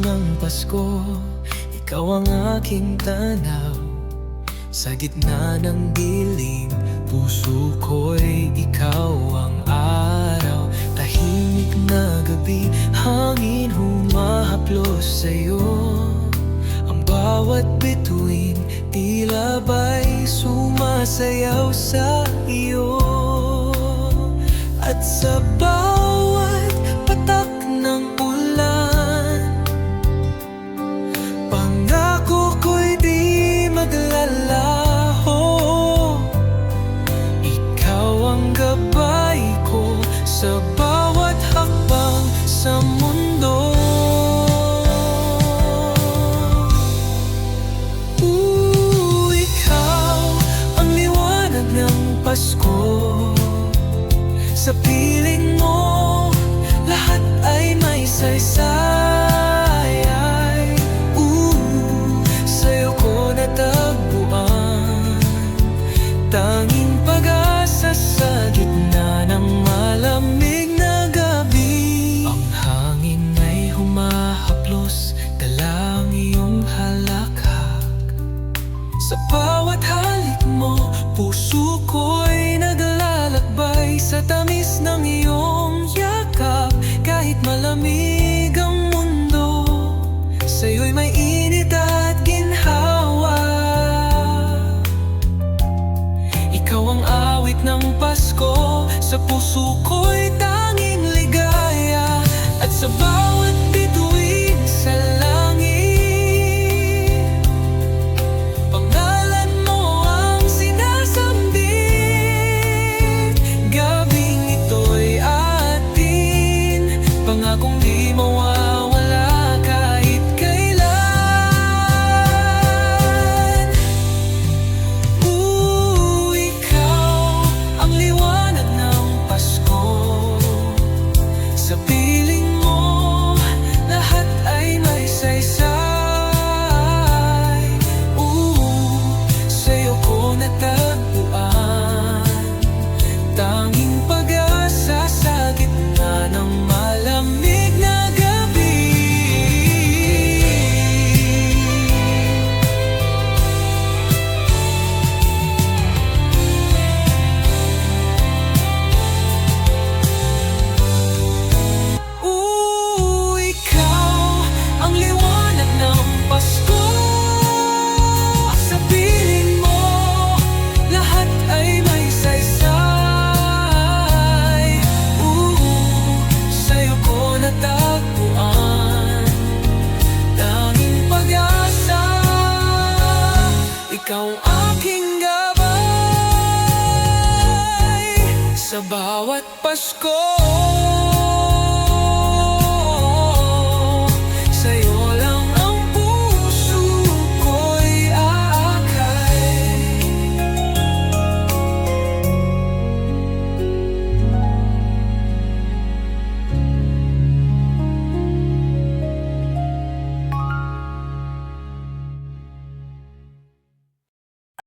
ng Pasko Ikaw ang aking tanaw. Sa gitna ng dilim Puso ko'y ikaw ang araw. Tahimik na gabi Hangin humahaplos sa'yo. Ang bawat bituin Tila ba'y sumasayaw sa iyo At sa bawat Sa piling mo, lahat ay may saysay. Ooh, sa'yo ko natagpuan. Tanging pag-asa sa gitna ng malamig na gabi. Ang hangin ay humahaplos, dala ang iyong halakhak. Sa bawat halik mo, puso ko'y Sa tamis ng iyong yakap, kahit malamig ang mundo Sa'yo'y may init at ginhawa. Ikaw ang awit ng Pasko Sa puso ko'y tanging ligaya At sa bawat Pangakong di mawawala Sa bawat Pasko.